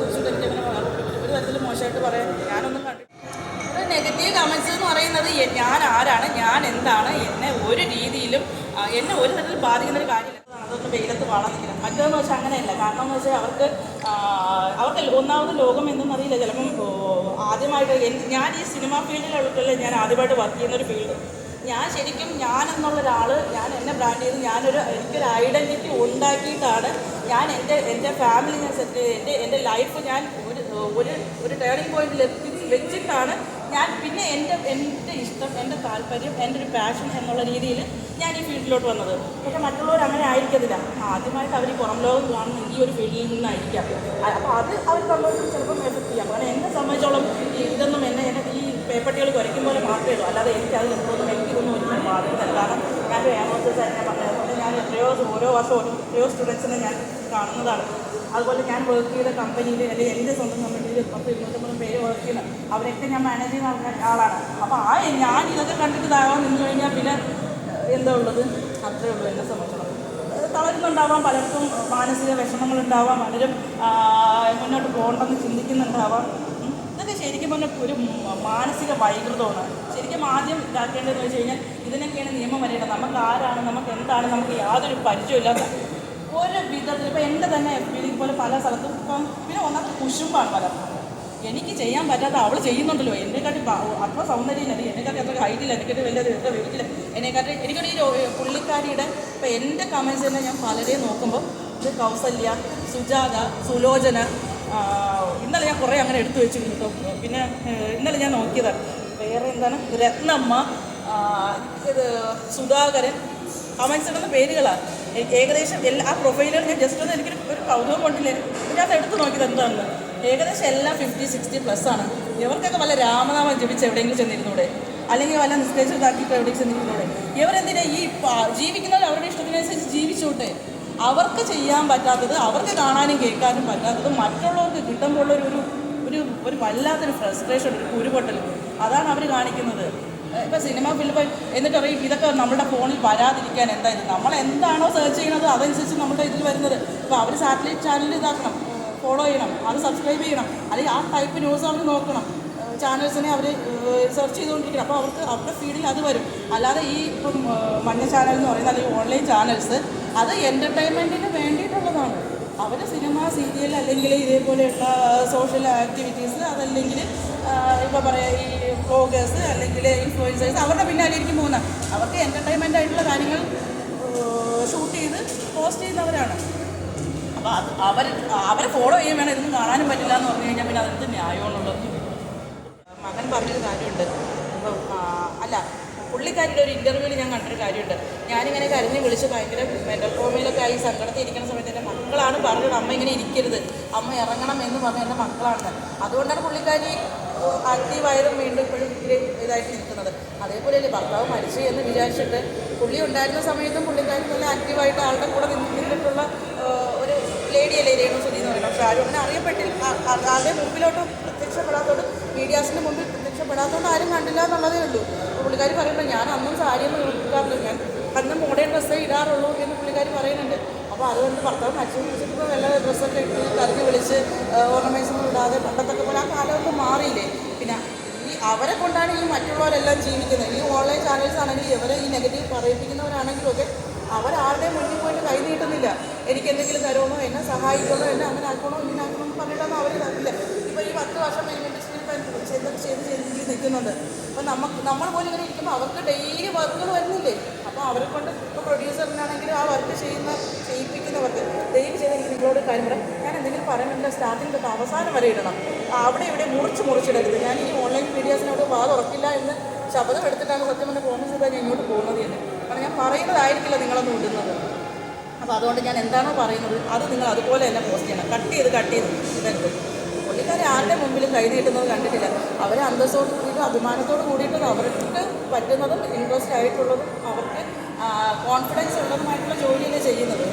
കുറിച്ചിട്ട് എനിക്ക് അങ്ങനെ ഒരു തരത്തിലും മോശമായിട്ട് പറയാൻ ഞാനൊന്നും കണ്ടിട്ടില്ല ഒരു നെഗറ്റീവ് കമൻസ് എന്ന് പറയുന്നത് ഞാൻ ആരാണ്? ഞാൻ എന്താണ്? എന്നെ ഒരു രീതിയിലും എന്നെ ഒരു തരത്തിൽ ബാധിക്കുന്ന ഒരു കാര്യമില്ല. അതൊന്ന് വെയിലത്ത് വളർന്നിരിക്കണം മറ്റേതെന്ന് വെച്ചാൽ അങ്ങനെയല്ല. കാരണം എന്ന് വെച്ചാൽ അവർക്ക് അവർക്ക് ഒന്നാമത് ലോകം എന്തെന്ന് അറിയില്ല. ചിലപ്പം ആദ്യമായിട്ട് ഞാൻ ഈ സിനിമ ഫീൽഡിലുള്ള ഞാൻ ആദ്യമായിട്ട് വർക്ക് ചെയ്യുന്ന ഒരു ഫീൽഡ്. ഞാൻ ശരിക്കും ഞാൻ എന്നുള്ള ഒരാൾ ഞാൻ എന്നെ ബ്രാൻഡ് ചെയ്ത് ഞാനൊരു എനിക്കൊരു ഐഡന്റിറ്റി ഉണ്ടാക്കിയിട്ടാണ് ഞാൻ എന്റെ എന്റെ ഫാമിലി ഞാൻ സെറ്റ് എന്റെ എന്റെ ലൈഫ് ഞാൻ ഒരു ഒരു ഒരു ടേണിംഗ് പോയിന്റിൽ വെച്ചിട്ടാണ് ഞാൻ പിന്നെ എന്റെ എന്റെ ഇഷ്ടം എന്റെ താല്പര്യം എന്റെ ഒരു പാഷൻ എന്നുള്ള രീതിയിൽ ഞാൻ ഈ ഫീൽഡിലോട്ട് വന്നത്. പക്ഷെ മറ്റുള്ളവർ അങ്ങനെ ആയിരിക്കത്തില്ല. ആദ്യമായിട്ട് അവർ പുറം ലോകം കാണുന്ന ഈ ഒരു ഫീൽഡിൽ നിന്നായിരിക്കാം. അപ്പോൾ അത് അവർ സംബന്ധിച്ച് ചിലപ്പം എഫക്ട് ചെയ്യാം. കാരണം എന്നെ സംബന്ധിച്ചോളം ഇതൊന്നും എന്നെ എന്നെ ഈ പേപ്പട്ടികൾ കുരയ്ക്കും പോലെ മാത്രമേ ഉള്ളൂ. അല്ലാതെ എനിക്ക് അതിൽ എന്തോന്നും എനിക്കിതൊന്നും ഒരിക്കലും ബാധിക്കുന്നില്ല കാരണം ഞാൻ ഏമോസസ് ഞാൻ പറഞ്ഞതുകൊണ്ട് ഞാൻ എത്രയോ ഓരോ വർഷം ഓരോ എത്രയോ സ്റ്റുഡൻസിനെ ഞാൻ കാണുന്നതാണ്. അതുപോലെ ഞാൻ വർക്ക് ചെയ്ത കമ്പനിയിൽ അല്ലെങ്കിൽ എന്റെ സ്വന്തം കമ്പനിയിൽ പത്ത് ഇരുപത്തൊമ്പത് പേര് വർക്ക് ചെയ്യുന്ന അവരൊക്കെ ഞാൻ മാനേജ് ചെയ്യുന്ന ആളാണ്. അപ്പോൾ ആ ഞാൻ ഇതൊക്കെ കണ്ടിട്ട് ഇതാകാൻ നിന്ന് കഴിഞ്ഞാൽ പിന്നെ എന്താ ഉള്ളത്? അത്രേ ഉള്ളൂ എന്നെ സംബന്ധിച്ചിടത്തോളം ഏഹ്, തളരുന്നുണ്ടാവാം പലർക്കും മാനസിക വിഷമങ്ങളുണ്ടാവാം പലരും മുന്നോട്ട് പോകണ്ടെന്ന് ചിന്തിക്കുന്നുണ്ടാവാം. ഇതൊക്കെ ശരിക്കും പറഞ്ഞാൽ ഒരു മാനസിക വൈകൃതമാണ്. ശരിക്കും ആദ്യം ഇതാക്കേണ്ടതെന്ന് വെച്ച് കഴിഞ്ഞാൽ ഇതിനൊക്കെയാണ് നിയമം വരേണ്ടത്. നമുക്ക് ആരാണ് നമുക്ക് എന്താണ് നമുക്ക് യാതൊരു പരിചയമില്ലാത്ത ഒരു വിധത്തിൽ ഇപ്പോൾ എന്റെ തന്നെ എഫ് പോലെ പല സ്ഥലത്തും ഇപ്പം പിന്നെ ഒന്നാമത്തെ കുശുമ്പാണ് പലർക്കും എനിക്ക് ചെയ്യാൻ പറ്റാത്ത അവൾ ചെയ്യുന്നുണ്ടല്ലോ. എന്നെക്കാട്ടി അത്ര സൗന്ദര്യമില്ല. എന്നെക്കാട്ടി അത്ര ഹൈറ്റില്ല എനിക്കൊരു വലിയ എത്ര വെയിറ്റില്ല. എന്നെക്കാട്ടി എനിക്കൊരു ഈ പുള്ളിക്കാരിയുടെ ഇപ്പം എന്റെ കമൻസ് തന്നെ ഞാൻ പലരെയും നോക്കുമ്പോൾ ഇത് കൗസല്യ സുജാത സുലോചന ഇന്നലെ ഞാൻ കുറേ അങ്ങനെ എടുത്തു വെച്ചു കേട്ടോ. പിന്നെ ഇന്നലെ ഞാൻ നോക്കിയത്. വേറെ എന്താണ്? രത്നമ്മ ഇത് സുധാകരൻ. കമൻസ് ഇടുന്ന പേരുകളാണ് ഏകദേശം എല്ലാ ആ പ്രൊഫൈലുകൾ ഞാൻ ജസ്റ്റ് ഒന്ന് എനിക്കൊരു ഒരു കൗതുകം കൊണ്ടില്ലേ? ഞാൻ എടുത്ത് നോക്കിയത് എന്താണെന്ന്. ഏകദേശം എല്ലാം ഫിഫ്റ്റി സിക്സ്റ്റി പ്ലസ് ആണ്. ഇവർക്കൊക്കെ വല്ല രാമനാമം ജപിച്ച് എവിടെയെങ്കിലും ചെന്നിരുന്നൂടെ? അല്ലെങ്കിൽ വല്ല നിസ്കരിച്ചതാക്കിയിട്ട് എവിടെയും ചെന്നിരുന്നൂടെ? ഇവരെന്തിനാ ഈ ജീവിക്കുന്നവർ അവരുടെ ഇഷ്ടത്തിനനുസരിച്ച് ജീവിച്ചോട്ടെ? അവർക്ക് ചെയ്യാൻ പറ്റാത്തത് അവർക്ക് കാണാനും കേൾക്കാനും പറ്റാത്തത് മറ്റുള്ളവർക്ക് കിട്ടുമ്പോൾ ഒരു ഒരു ഒരു ഒരു വല്ലാത്തൊരു ഫ്രസ്ട്രേഷൻ ഒരു കുരുപൊട്ടൽ അതാണ് അവർ കാണിക്കുന്നത്. ഇപ്പം സിനിമ ഫിലിം എന്നിട്ട് അറിയും ഇതൊക്കെ നമ്മുടെ ഫോണിൽ വരാതിരിക്കാൻ എന്താ ഇത്? നമ്മൾ എന്താണോ സെർച്ച് ചെയ്യുന്നത് അതനുസരിച്ച് നമ്മുടെ ഇതിൽ വരുന്നത്. ഇപ്പോൾ അവർ സാറ്റലൈറ്റ് ചാനൽ ഇതാക്കണം ഫോളോ ചെയ്യണം അത് സബ്സ്ക്രൈബ് ചെയ്യണം. അല്ലെങ്കിൽ ആ ടൈപ്പ് ന്യൂസ് അവർ നോക്കണം. ചാനൽസിനെ അവർ സെർച്ച് ചെയ്തുകൊണ്ടിരിക്കണം. അപ്പോൾ അവർക്ക് അവരുടെ ഫീഡിൽ അത് വരും. അല്ലാതെ ഈ ഇപ്പം മഞ്ഞ ചാനൽ എന്ന് പറയുന്ന അല്ലെങ്കിൽ ഓൺലൈൻ ചാനൽസ് അത് എന്റർടൈൻമെന്റിന് വേണ്ടിയിട്ടുള്ളതാണ്. അവർ സിനിമ സീരിയൽ അല്ലെങ്കിൽ ഇതേപോലെയുള്ള സോഷ്യൽ ആക്ടിവിറ്റീസ് അതല്ലെങ്കിൽ ഇപ്പോൾ പറയുക ഈ വ്ളോഗേഴ്സ് അല്ലെങ്കിൽ ഇൻഫ്ലുവൻസേഴ്സ് അവരുടെ പിന്നാലെയിരിക്കും പോകുന്ന അവർക്ക് എന്റർടൈൻമെന്റ് ആയിട്ടുള്ള കാര്യങ്ങൾ ഷൂട്ട് ചെയ്ത് പോസ്റ്റ് ചെയ്യുന്നവരാണ്. അപ്പോൾ അത് അവർ അവരെ ഫോളോ ചെയ്യാൻ വേണം. ഇതൊന്നും കാണാനും പറ്റില്ല എന്ന് പറഞ്ഞു കഴിഞ്ഞാൽ പിന്നെ അതിനകത്ത് ന്യായമാണുള്ളത് മകൻ പറഞ്ഞൊരു കാര്യമുണ്ട്. ഇപ്പം അല്ല പുള്ളിക്കാരിയുടെ ഒരു ഇന്റർവ്യൂവിൽ ഞാൻ കണ്ടൊരു കാര്യമുണ്ട്. ഞാനിങ്ങനെ കരഞ്ഞ് വിളിച്ച് ഭയങ്കര മെന്റൽ കോമയിലൊക്കെ ആയി സങ്കടത്തിൽ ഇരിക്കുന്ന സമയത്ത് എന്റെ മക്കളാണ് പറഞ്ഞത്. അമ്മ ഇങ്ങനെ ഇരിക്കരുത്. അമ്മ ഇറങ്ങണം എന്ന് പറഞ്ഞ എന്റെ മക്കളാണ്. അതുകൊണ്ടാണ് പുള്ളിക്കാരി ആക്റ്റീവായതും വീണ്ടും ഇപ്പോഴും ഇതായിട്ട് നിൽക്കുന്നത് അതേപോലെയല്ലേ ഭർത്താവ് മരിച്ചു എന്ന് വിചാരിച്ചിട്ട് പുള്ളി ഉണ്ടായിരുന്ന സമയത്തും പുള്ളിക്കാരി നല്ല ആക്റ്റീവായിട്ട് ആളുടെ കൂടെ നിന്ന് നിന്നിട്ടുള്ള ഒരു ലേഡിയല്ലേ രേണു സുധി എന്ന് പറയുന്നത്. പക്ഷേ ആരും അങ്ങനെ അറിയപ്പെട്ടില്ല. ആളുടെ മുമ്പിലോട്ടും പ്രത്യക്ഷപ്പെടാത്തോണ്ട് മീഡിയാസിന്റെ മുമ്പിൽ പ്രത്യക്ഷപ്പെടാത്തതുകൊണ്ട് ആരും കണ്ടില്ല എന്നുള്ളതേ ഉള്ളൂ. പുള്ളിക്കാർ പറയുമ്പോൾ ഞാൻ അന്നും സാരിയൊന്നും കൊടുക്കാറില്ല ഞാൻ അന്നും മോഡേൺ ഡ്രസ്സേ ഇടാറുള്ളൂ എന്ന് പുള്ളിക്കാരി പറയുന്നുണ്ട്. അപ്പോൾ അതുകൊണ്ട് ഭർത്താവ് മരിച്ചു വിളിച്ചിട്ട് വല്ല ഡ്രസ്സൊക്കെ ഇട്ട് കരഞ്ഞ് വിളിച്ച് ഓർണമെന്റ്സ് ഒന്നും ഇടാതെ പണ്ടത്തൊക്കെ പോലെ മാറിയില്ലേ? പിന്നെ ഈ അവരെ കൊണ്ടാണ് ഈ മറ്റുള്ളവരെല്ലാം ജീവിക്കുന്നത്. ഈ ഓൺലൈൻ ചാനൽസ് ആണെങ്കിൽ ഇവരെ ഈ നെഗറ്റീവ് പറയിപ്പിക്കുന്നവരാണെങ്കിലും ഒക്കെ അവരാരുടെ മുന്നിൽ പോയിട്ട് കൈ നീട്ടുന്നില്ല. എനിക്ക് എന്തെങ്കിലും തരുമോ? എന്നെ സഹായിക്കണോ എന്നെ അങ്ങനെ ആക്കണോ ഇങ്ങനെ ആക്കണോ എന്ന് പറഞ്ഞിട്ടൊന്നും അവർ തരില്ല. ഇപ്പോൾ ഈ പത്ത് വർഷം ഇൻഡസ്ട്രിയിൽ ചെയ്ത് ചെയ്ത് ചെയ്ത് നിൽക്കുന്നുണ്ട്. അപ്പോൾ നമുക്ക് നമ്മൾ പോലും ഇങ്ങനെ ഇരിക്കുമ്പോൾ അവർക്ക് ഡെയിലി വർക്കുകൾ വരുന്നില്ലേ? അപ്പോൾ അവരെ കൊണ്ട് ഇപ്പോൾ പ്രൊഡ്യൂസറിനാണെങ്കിലും ആ വർക്ക് ചെയ്യുന്ന ചെയ്യിപ്പിക്കുന്നവർക്ക് ഡെയിലി ചെയ്ത് എനിക്ക് നിങ്ങളോട് കാര്യം പറയാം. ഞാൻ എന്തെങ്കിലും പറയുന്നുണ്ട് സ്റ്റാർട്ടിംഗ് തൊട്ട് അവസാനം വരെ ഇടണം. അവിടെ ഇവിടെ മുറിച്ച് മുറിച്ചിടരുത്. ഞാൻ ഈ ഓൺലൈൻ മീഡിയാസിനോട് വാ തുറക്കില്ല എന്ന് ശബ്ദം എടുത്തിട്ടാണ് സത്യം പറഞ്ഞ പ്രോമിസ് ചെയ്താൽ ഞാൻ ഇങ്ങോട്ട് പോകുന്നത് തന്നെ കാരണം ഞാൻ പറയുന്നതായിരിക്കില്ല നിങ്ങളൊന്നും ഇടുന്നത്. അപ്പോൾ അതുകൊണ്ട് ഞാൻ എന്താണോ പറയുന്നത് അത് നിങ്ങൾ അതുപോലെ തന്നെ പോസ്റ്റ് ചെയ്യണം. കട്ട് ചെയ്ത് കട്ട് ചെയ്ത്. ഇടരുത് പുള്ളിക്കാരെ ആരുടെ മുമ്പിലും കൈ നീട്ടുന്നത് കണ്ടിട്ടില്ല. അവർ അന്തസ്സോട് കൂടിയിട്ട് അഭിമാനത്തോട് കൂടിയിട്ടും അവർക്ക് പറ്റുന്നതും ഇൻട്രസ്റ്റ് ആയിട്ടുള്ളതും അവർക്ക് കോൺഫിഡൻസ് ഉള്ളതുമായിട്ടുള്ള ജോലിയല്ലേ ചെയ്യുന്നത്.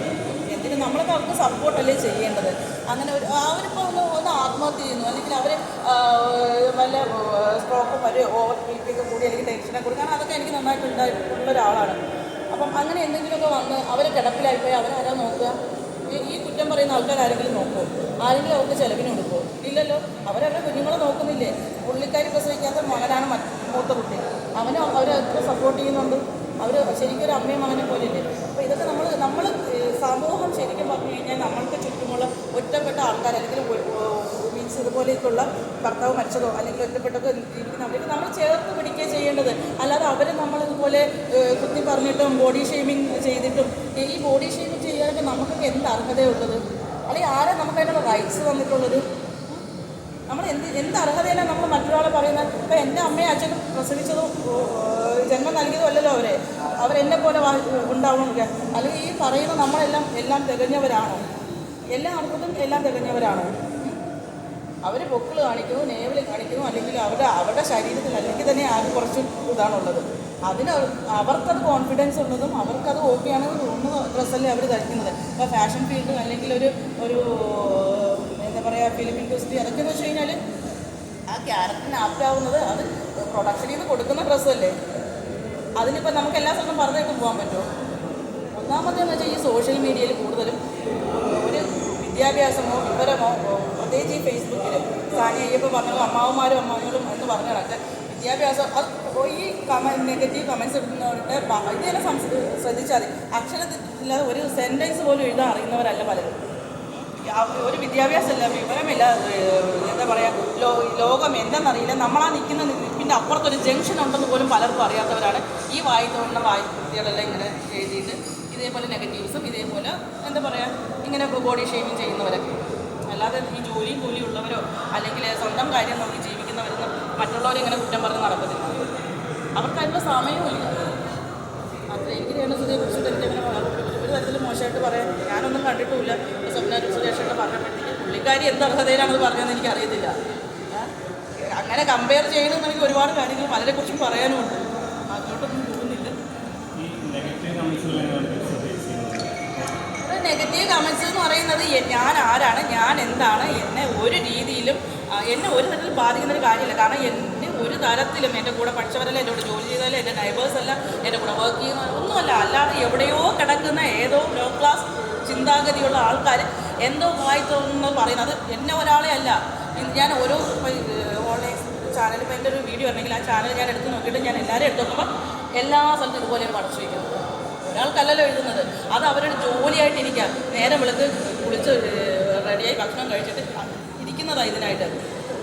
എന്തിന് നമ്മളൊക്കെ അവർക്ക് സപ്പോർട്ടല്ലേ ചെയ്യേണ്ടത്? അങ്ങനെ ഒരു അവരിപ്പോൾ ഒന്ന് ഒന്ന് ആത്മഹത്യ ചെയ്യുന്നു. അല്ലെങ്കിൽ അവർ വല്ല സ്ട്രോക്ക് വരെ ഓവർ ബി കൂടി അല്ലെങ്കിൽ ടെൻഷനെ കൂടി. കാരണം അതൊക്കെ എനിക്ക് നന്നായിട്ട് ഉണ്ടായിട്ടുള്ള ഒരാളാണ്. അപ്പം അങ്ങനെ എന്തെങ്കിലുമൊക്കെ വന്ന് അവർ കിടപ്പിലായിപ്പോയി. അവരാരാ നോക്കുക? പറയുന്ന ആൾക്കാർ ആരെങ്കിലും നോക്കുമോ ആരെങ്കിലും അവർക്ക് ചിലവിന് കൊടുക്കുമോ ഇല്ലല്ലോ. അവരവരുടെ കുഞ്ഞുങ്ങളെ നോക്കുന്നില്ലേ? പുള്ളിക്കാരി പ്രസവിക്കാത്ത മകനാണ് മൂത്ത കുട്ടി. അവനും അവരെ സപ്പോർട്ട് ചെയ്യുന്നുണ്ട്? അവർ ശരിക്കും ഒരു അമ്മയും മകനെ പോലെയല്ലേ? അപ്പോൾ ഇതൊക്കെ നമ്മൾ നമ്മൾ സമൂഹം ശരിക്കും പറഞ്ഞു കഴിഞ്ഞാൽ നമ്മൾക്ക് ചുറ്റുമുള്ള ഒറ്റപ്പെട്ട ആൾക്കാർ അല്ലെങ്കിൽ മീൻസ് ഇതുപോലെയൊക്കെയുള്ള ഭർത്താവ് മരിച്ചതോ അല്ലെങ്കിൽ ഒറ്റപ്പെട്ടൊക്കെ ജീവിക്കുന്നവർക്ക് നമ്മൾ ചേർത്ത് പിടിക്കുക ചെയ്യേണ്ടത്. അല്ലാതെ അവർ നമ്മൾ ഇതുപോലെ കുത്തി പറഞ്ഞിട്ടും ബോഡി ഷെയ്മിങ് ചെയ്തിട്ടും ഈ ബോഡി ഷെയ്മിങ് ചെയ്യാനൊക്കെ നമുക്കൊക്കെ എന്ത് അർഹതയുള്ളത്? അല്ലെങ്കിൽ ആരാ നമുക്ക് അതിനുള്ള റൈറ്റ്സ് തന്നിട്ടുള്ളത്? നമ്മൾ എന്ത് എന്ത് അർഹതയിലാണ് നമ്മൾ മറ്റൊരാളെ പറയുന്നത്? ഇപ്പം എന്റെ അമ്മയും അച്ഛനും പ്രസവിച്ചതും ജന്മം നൽകിയതും അല്ലല്ലോ അവരെ. അവരെന്നെ പോലെ ഉണ്ടാവണമെന്നില്ല അല്ലെങ്കിൽ ഈ പറയുന്ന നമ്മളെല്ലാം എല്ലാം തികഞ്ഞവരാണോ. എല്ലാ അർത്ഥത്തിലും എല്ലാം തികഞ്ഞവരാണോ. അവർ പൊക്കിൾ കാണിക്കുന്നു നേവൽ കാണിക്കുന്നു അല്ലെങ്കിൽ അവരുടെ അവരുടെ ശരീരത്തിൽ അല്ലെങ്കിൽ തന്നെ ആ കുറച്ച് ഇതാണുള്ളത്. അതിന് അവർ- അവർക്കത് കോൺഫിഡൻസ് ഉള്ളതും അവർക്കത് ഓക്കെയാണ് തോന്നുന്ന ഡ്രസ്സല്ലേ അവർ ധരിക്കുന്നത്. ഇപ്പോൾ ഫാഷൻ ഫീൽഡ് അല്ലെങ്കിൽ ഒരു ഒരു എന്താ പറയുക ഫിലിം ഇൻഡസ്ട്രി അതൊക്കെ എന്ന് വെച്ച് കഴിഞ്ഞാൽ ആ ക്യാരക്ടറിന് ആപ്റ്റാവുന്നത് അത് പ്രൊഡക്ഷനിൽ നിന്ന് കൊടുക്കുന്ന ഡ്രസ്സല്ലേ അതിനിപ്പോൾ നമുക്ക് എല്ലാ സ്ഥലത്തും പറഞ്ഞിട്ട് പോകാൻ പറ്റുമോ? ഒന്നാമതെന്ന് വെച്ചാൽ ഈ സോഷ്യൽ മീഡിയയിൽ കൂടുതലും ഒരു വിദ്യാഭ്യാസമോ വിവരമോ പ്രത്യേകിച്ച് ഈ ഫേസ്ബുക്കിൽ സാനി അയ്യപ്പം പറഞ്ഞത് അമ്മാവന്മാരും അമ്മാവങ്ങളും എന്ന് പറഞ്ഞ കണക്ക് വിദ്യാഭ്യാസം അത് ഈ കമ നെഗറ്റീവ് കമൻസ് ഇടുന്നവരുടെ ഇത് തന്നെ ശ്രദ്ധിച്ചാൽ മതി. അക്ഷരത്തില്ലാതെ ഒരു സെന്റൻസ് പോലും എഴുതാൻ അറിയുന്നവരല്ല പലരും. ഒരു വിദ്യാഭ്യാസമില്ല വിവരമില്ല എന്താ പറയുക ലോ ലോകം എന്തെന്നറിയില്ല. നമ്മളാ നിൽക്കുന്ന നിൽപ്പിന്റെ അപ്പുറത്തൊരു ജംഗ്ഷൻ ഉണ്ടെന്ന് പോലും പലർക്കും അറിയാത്തവരാണ് ഈ വായിക്കുന്ന വായി കുട്ടികളെല്ലാം ഇങ്ങനെ എഴുതിയിട്ട് ഇതേപോലെ നെഗറ്റീവ്സും ഇതേപോലെ എന്താ പറയുക ഇങ്ങനെ ബോഡി ഷേമിങ് ചെയ്യുന്നവരൊക്കെ. അല്ലാതെ ഈ ജോലി കൂലിയും ഉള്ളവരോ അല്ലെങ്കിൽ സ്വന്തം കാര്യം നോക്കി ജീവിക്കുന്നവരെന്ന് മറ്റുള്ളവരെ ഇങ്ങനെ കുറ്റം പറഞ്ഞ് നടക്കത്തില്ല. അവർക്ക് അതിനുള്ള സമയവുമില്ല അത്ര എനിക്ക് രേണുസുതിയെ കുറിച്ചിട്ട് എനിക്ക് അങ്ങനെ ഒരു തരത്തിലും മോശമായിട്ട് പറയാൻ ഞാനൊന്നും കണ്ടിട്ടുമില്ല. സ്വപ്ന സുരേഷൊക്കെ പറഞ്ഞപ്പോഴത്തേക്ക് പുള്ളിക്കാരി എന്ത് അർഹതയിലാണെന്ന് പറഞ്ഞതെന്ന് എനിക്ക് അറിയത്തില്ല? അങ്ങനെ കമ്പയർ ചെയ്യണമെന്ന് എനിക്ക് ഒരുപാട് കാര്യങ്ങൾ പലരെ കുറിച്ചും പറയാനുമുണ്ട്. അങ്ങോട്ടൊന്നും പോകുന്നില്ല. നെഗറ്റീവ് കമൻസ് എന്ന് പറയുന്നത് ഞാൻ ആരാണ്? ഞാൻ എന്താണ്? എന്നെ ഒരു രീതിയിലും എന്നെ ഒരു തരത്തിലും ബാധിക്കുന്ന ഒരു കാര്യമില്ല. കാരണം എന്നെ ഒരു തരത്തിലും എന്റെ കൂടെ പഠിച്ചവരല്ല എന്റെ കൂടെ ജോലി ചെയ്തതല്ല എന്റെ അല്ല എന്റെ കൂടെ വർക്ക് ചെയ്യുന്ന ഒന്നുമല്ല. അല്ലാതെ എവിടെയോ കിടക്കുന്ന ഏതോ ലോ ക്ലാസ് ചിന്താഗതിയുള്ള ആൾക്കാർ എന്തോ വായി തോന്നുന്നത് പറയുന്നത് എന്നെ ഒരാളെ അല്ല. ഞാൻ ഓരോ ഓൺലൈൻ ചാനൽ ഇപ്പോൾ എന്റെ ഒരു വീഡിയോ ഉണ്ടെങ്കിൽ ആ ചാനൽ ഞാൻ എടുത്ത് നോക്കിയിട്ട് ഞാൻ എല്ലാവരും എടുത്ത് നോക്കുമ്പോൾ എല്ലാ സ്ഥലത്തും ഇതുപോലെയാണ് പഠിച്ചു വയ്ക്കുന്നത് ഒരാൾക്കല്ലല്ലോ എഴുതുന്നത്. അത് അവരുടെ ജോലിയായിട്ട് ഇരിക്കാം നേരെ വെളുത്ത് കുളിച്ച് റെഡിയായി ഭക്ഷണം കഴിച്ചിട്ട് ഇരിക്കുന്നതാണ് ഇതിനായിട്ട്.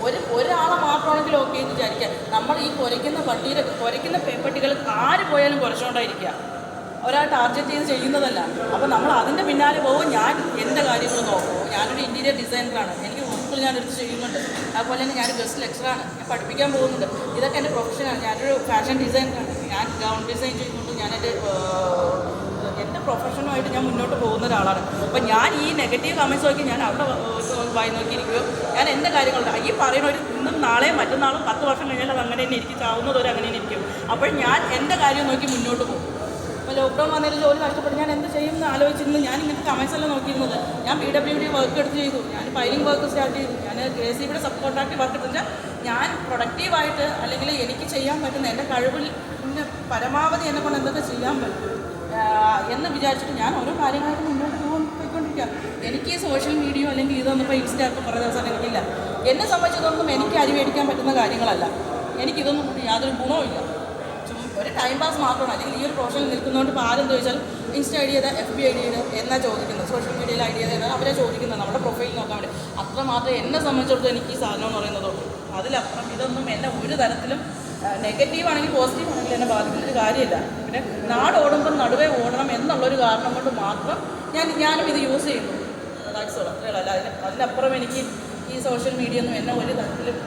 ഒരു ഒരാളെ മാത്രമാണെങ്കിൽ ഓക്കെ എന്ന് വിചാരിക്കുക നമ്മൾ ഈ കുരയ്ക്കുന്ന പട്ടിയുടെ കുരയ്ക്കുന്ന പട്ടികൾ ആര് പോയാലും കുറച്ചുകൊണ്ടായിരിക്കുക ഒരാൾ ടാർഗറ്റ് ചെയ്ത് ചെയ്യുന്നതല്ല. അപ്പോൾ നമ്മൾ അതിന്റെ പിന്നാലെ പോകും. ഞാൻ എന്റെ കാര്യങ്ങൾ നോക്കും. ഞാനൊരു ഇന്റീരിയർ ഡിസൈനറാണ് എനിക്ക് വർക്കുകൾ ഞാൻ എടുത്ത് ചെയ്യുന്നുണ്ട്. അതുപോലെ തന്നെ ഞാൻ ഗസ്റ്റ് ലെക്ചറാണ് ഞാൻ പഠിപ്പിക്കാൻ പോകുന്നുണ്ട്. ഇതൊക്കെ എന്റെ പ്രൊഫഷനാണ് ഞാനൊരു ഫാഷൻ ഡിസൈനറാണ് ഞാൻ ഗൗൺ ഡിസൈൻ ചെയ്തുകൊണ്ട് ഞാൻ എന്റെ എന്റെ പ്രൊഫഷനുമായിട്ട് ഞാൻ മുന്നോട്ട് പോകുന്ന ഒരാളാണ്. അപ്പം ഞാൻ ഈ നെഗറ്റീവ് കമൻസ് നോക്കി ഞാൻ അവിടെ വായി നോക്കിയിരിക്കുകയോ ഞാൻ എന്റെ കാര്യങ്ങളുണ്ട് ഈ പറയുന്ന ഒരു ഇന്നും നാളെയും മറ്റന്നാളും പത്ത് വർഷം കഴിഞ്ഞാൽ അത് അങ്ങനെ തന്നെ ഇരിക്കും ചാവുന്നതൊരു അങ്ങനെ തന്നെ ഇരിക്കും. അപ്പോൾ ഞാൻ എന്റെ കാര്യം നോക്കി മുന്നോട്ട് പോകും. ലോക്ക്ഡൗൺ വന്നതിൽ ജോലി നഷ്ടപ്പെട്ട് ഞാൻ എന്ത് ചെയ്യും എന്ന് ആലോചിച്ചിരുന്നു. ഞാൻ ഇങ്ങനത്തെ കമൻസ് എല്ലാം നോക്കിയിരുന്നത്. ഞാൻ പി ഡബ്ല്യു ഡി വർക്ക് എടുത്ത് ചെയ്തു. ഞാൻ ഫയലിംഗ് വർക്ക് സ്റ്റാർട്ട് ചെയ്തു. ഞാൻ കെ സി ബിയുടെ സബ് വർക്ക് എടുത്തു ഞാൻ പ്രൊഡക്റ്റീവായിട്ട് അല്ലെങ്കിൽ എനിക്ക് ചെയ്യാൻ പറ്റുന്ന എന്റെ കഴിവിൽ പരമാവധി എന്നെ കൊണ്ട് എന്തൊക്കെ ചെയ്യാൻ പറ്റും എന്ന് വിചാരിച്ചിട്ട് ഞാൻ ഓരോ കാര്യങ്ങളായിട്ട് മുന്നോട്ട് പോകാൻ പോയിക്കൊണ്ടിരിക്കുക. എനിക്ക് ഈ സോഷ്യൽ മീഡിയ അല്ലെങ്കിൽ ഇതൊന്നും ഇപ്പോൾ ഇൻസ്റ്റാഗ്രാം കുറേ ദിവസം എനിക്കില്ല. എന്നെ സംബന്ധിച്ചിതൊന്നും എനിക്ക് അരി മേടിക്കാൻ പറ്റുന്ന കാര്യങ്ങളല്ല. എനിക്കിതൊന്നും യാതൊരു ഗുണവുമില്ല. ചും- ഒരു ടൈം പാസ് മാത്രമാണ്. അല്ലെങ്കിൽ ഈ ഒരു പ്രൊഫഷനിൽ നിൽക്കുന്നതുകൊണ്ട് ഇപ്പോൾ ആരും ചോദിച്ചാൽ ഇൻസ്റ്റ ഐ ഡി ചെയ്താൽ എഫ് ബി ഐ ഡി ചെയ്ത് എന്നാ ചോദിക്കുന്നത്? സോഷ്യൽ മീഡിയയിൽ ഐ ഡി അവരെ ചോദിക്കുന്നത്. നമ്മുടെ പ്രൊഫൈൽ നോക്കാൻ വേണ്ടി. അത്രമാത്രം എന്നെ സംബന്ധിച്ചിടത്തോളം എനിക്ക് ഈ സാധനം എന്ന് പറയുന്നതുള്ളൂ അതിലപ്പുറം ഇതൊന്നും എന്നെ ഒരു തരത്തിലും നെഗറ്റീവ് ആണെങ്കിൽ പോസിറ്റീവ് ആണെങ്കിൽ എന്നെ ബാധിക്കുന്ന ഒരു കാര്യമില്ല. പിന്നെ നാട് ഓടുമ്പോൾ നടുവേ ഓടണം എന്നുള്ളൊരു കാരണം കൊണ്ട് മാത്രം ഞാൻ ഞാനും ഇത് യൂസ് ചെയ്യുന്നു. ദാറ്റ്സ് ഓൾ അത്രേ ഉള്ളൂ. അതിനപ്പുറം എനിക്ക് ഈ സോഷ്യൽ മീഡിയ ഒന്നും എന്നെ ഒരു തരത്തിലും